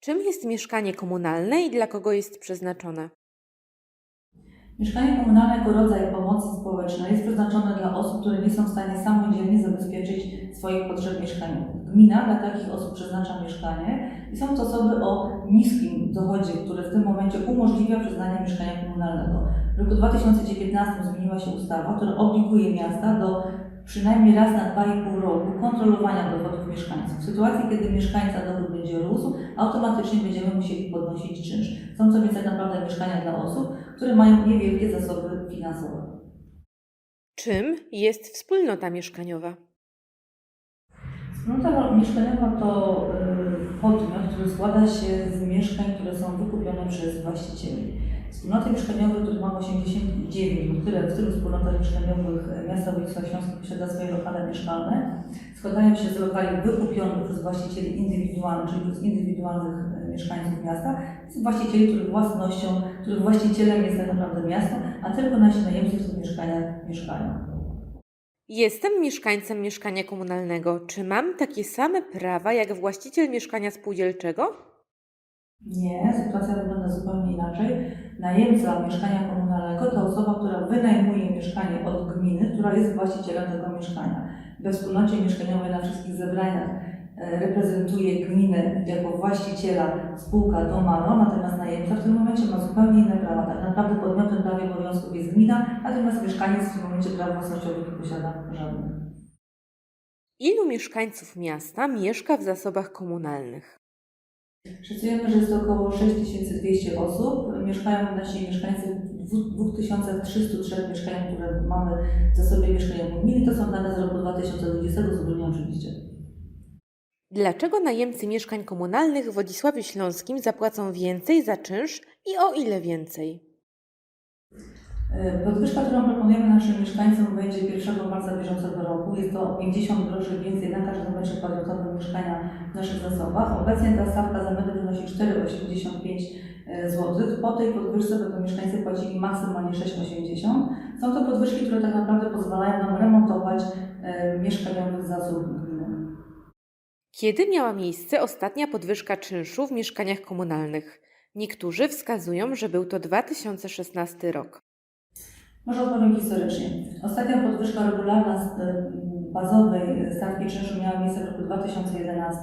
Czym jest mieszkanie komunalne i dla kogo jest przeznaczone? Mieszkanie komunalne jako rodzaj pomocy społecznej jest przeznaczone dla osób, które nie są w stanie samodzielnie zabezpieczyć swoich potrzeb mieszkaniowych. Gmina dla takich osób przeznacza mieszkanie i są to osoby o niskim dochodzie, które w tym momencie umożliwia przyznanie mieszkania komunalnego. W roku 2019 zmieniła się ustawa, która obliguje miasta do przynajmniej raz na 2,5 roku kontrolowania dochodów mieszkańców. W sytuacji, kiedy mieszkańca dochód będzie rósł, automatycznie będziemy musieli podnosić czynsz. Są to więc tak naprawdę mieszkania dla osób, które mają niewielkie zasoby finansowe. Czym jest wspólnota mieszkaniowa? Wspólnota mieszkaniowa to y, podmiot, który składa się z mieszkań, które są wykupione przez właścicieli. Wspólnoty mieszkaniowe, których mam 89, które w tylu wspólnotach mieszkaniowych e, miasta województwa Śląskiego posiada swoje lokale mieszkalne, składają się z lokali wykupionych przez właścicieli indywidualnych, czyli przez indywidualnych e, mieszkańców miasta, z właścicieli, których własnością, których właścicielem jest tak naprawdę miasto, a tylko nasi najemcy w tych mieszkaniach mieszkają. Jestem mieszkańcem mieszkania komunalnego. Czy mam takie same prawa jak właściciel mieszkania spółdzielczego? Nie, sytuacja wygląda zupełnie inaczej. Najemca mieszkania komunalnego to osoba, która wynajmuje mieszkanie od gminy, która jest właścicielem tego mieszkania. We wspólnocie mieszkaniowej na wszystkich zebraniach e, reprezentuje gminę jako właściciela spółka Domaro, natomiast najemca w tym momencie ma zupełnie inne prawa. Tak naprawdę podmiotem prawa i obowiązków jest gmina, natomiast mieszkaniec w tym momencie praw własnościowych nie posiada żadnych. Ilu mieszkańców miasta mieszka w zasobach komunalnych? Szacujemy, że jest około 6200 osób. Mieszkają nasi mieszkańcy w 2303 mieszkaniach, które mamy w zasobie mieszkaniowym gminy. To są dane z roku 2020, z grudnia oczywiście. Dlaczego najemcy mieszkań komunalnych w Wodzisławiu Śląskim zapłacą więcej za czynsz i o ile więcej? E, Podwyżka, którą proponujemy naszym mieszkańcom będzie 1 marca bieżącego roku. Jest to 50 groszy więcej na każdym metrze kwadratowym mieszkania w naszych zasobach. Obecnie ta stawka za metr wynosi 4,85 zł. Po tej podwyżce będą mieszkańcy płacili maksymalnie 6,80 Są to podwyżki, które tak naprawdę pozwalają nam remontować e, mieszkaniowych zasób gminy. Kiedy miała miejsce ostatnia podwyżka czynszu w mieszkaniach komunalnych? Niektórzy wskazują, że był to 2016 rok. Może odpowiem historycznie. Ostatnia podwyżka regularna e, bazowej stawki czynszu miała miejsce w roku 2011.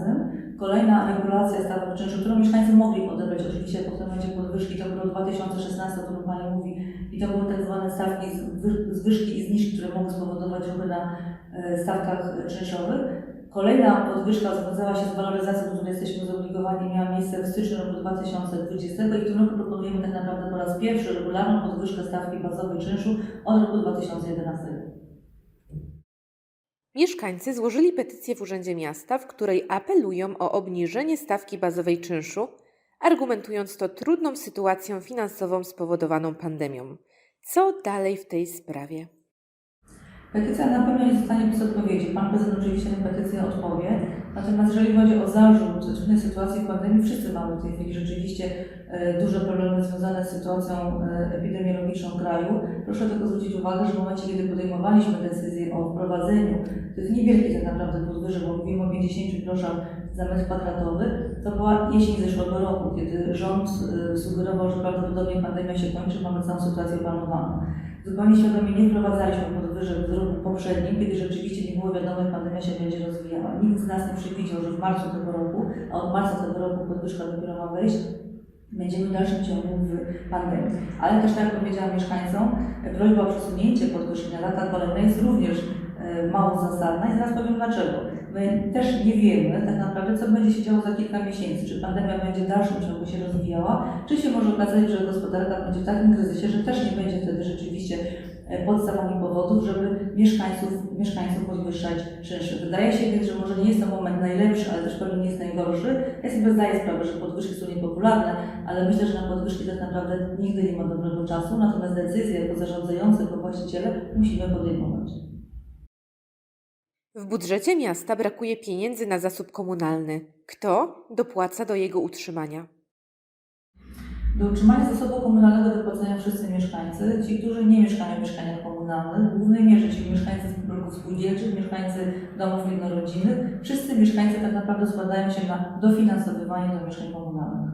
Kolejna regulacja stawek czynszu, którą mieszkańcy mogli odebrać oczywiście po tym momencie podwyżki, to było 2016, o którym Pani mówi, i to były tak zwane stawki, zwy- zwyżki i zniżki, które mogły spowodować ruchy na e, stawkach czynszowych. Kolejna podwyżka związała się z waloryzacją, do której jesteśmy zobligowani, miała miejsce w styczniu roku 2020 i w tym roku proponujemy tak naprawdę po raz pierwszy regularną podwyżkę stawki bazowej czynszu od roku 2011. Mieszkańcy złożyli petycję w Urzędzie Miasta, w której apelują o obniżenie stawki bazowej czynszu, argumentując to trudną sytuacją finansową spowodowaną pandemią. Co dalej w tej sprawie? Petycja na pewno nie zostanie bez odpowiedzi. Pan prezydent oczywiście na petycję odpowie. Natomiast jeżeli chodzi o zarzut trudnej sytuacji w pandemii, wszyscy mamy w tej chwili rzeczywiście e, duże problemy związane z sytuacją e, epidemiologiczną kraju. Proszę tylko zwrócić uwagę, że w momencie, kiedy podejmowaliśmy decyzję o wprowadzeniu tych niewielkich tak naprawdę podwyżek, bo mówimy o 50 groszach za metr kwadratowy, to była jesień zeszłego roku, kiedy rząd e, sugerował, że prawdopodobnie pandemia się kończy, mamy całą sytuację opanowaną. Zupełnie świadomie nie wprowadzaliśmy podwyżek w roku poprzednim, kiedy rzeczywiście nie było wiadomo, jak pandemia się będzie rozwijała. Nikt z nas nie przewidział, że w marcu tego roku, a od marca tego roku podwyżka dopiero ma wejść, będziemy w dalszym ciągu w pandemii. Ale też, tak jak powiedziałam mieszkańcom, prośba o przesunięcie podwyżki na lata kolejne jest również mało zasadna i zaraz powiem dlaczego. My też nie wiemy tak naprawdę, co będzie się działo za kilka miesięcy. Czy pandemia będzie w dalszym ciągu się rozwijała, czy się może okazać, że gospodarka będzie w takim kryzysie, że też nie będzie wtedy rzeczywiście e, podstaw ani powodów, żeby mieszkańców, mieszkańców podwyższać czynsze. Wydaje się więc, że może nie jest to moment najlepszy, ale też pewnie nie jest najgorszy. Ja sobie zdaję sprawę, że podwyżki są niepopularne, ale myślę, że na podwyżki tak naprawdę nigdy nie ma dobrego czasu, natomiast decyzje jako zarządzający, jako właściciele musimy podejmować. W budżecie miasta brakuje pieniędzy na zasób komunalny. Kto dopłaca do jego utrzymania? Do utrzymania zasobu komunalnego dopłacają wszyscy mieszkańcy, ci, którzy nie mieszkają w mieszkaniach komunalnych, w głównej mierze ci mieszkańcy z bloków spółdzielczych, mieszkańcy domów jednorodzinnych. Wszyscy mieszkańcy tak naprawdę składają się na dofinansowywanie do mieszkań komunalnych.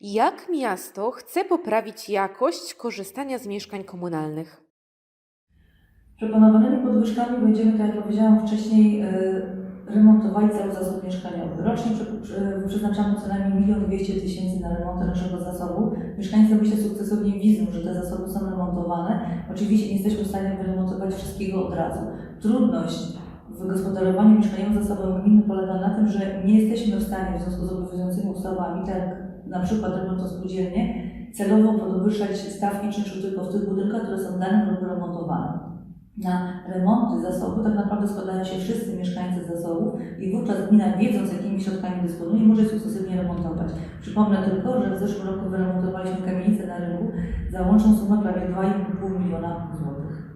Jak miasto chce poprawić jakość korzystania z mieszkań komunalnych? Proponowanymi podwyżkami będziemy, tak jak powiedziałam wcześniej, e, remontowali cały zasób mieszkaniowy. Rocznie prze, prze, przeznaczamy co najmniej 1 200 tysięcy na remont naszego zasobu. Mieszkańcy myślę sukcesywnie widzą, że te zasoby są remontowane. Oczywiście nie jesteśmy w stanie wyremontować wszystkiego od razu. Trudność w wygospodarowaniu mieszkaniowym zasobem gminy polega na tym, że nie jesteśmy w stanie w związku z obowiązującymi ustawami, tak jak na przykład remontospółdzielnie, celowo podwyższać stawki czynszu tylko w tych budynkach, które są danym roku remontowane. Na remonty zasobu tak naprawdę składają się wszyscy mieszkańcy zasobów i wówczas gmina wiedząc jakimi środkami dysponuje może sukcesywnie remontować. Przypomnę tylko, że w zeszłym roku wyremontowaliśmy kamienicę na rynku za łączną sumę prawie 2,5 miliona złotych.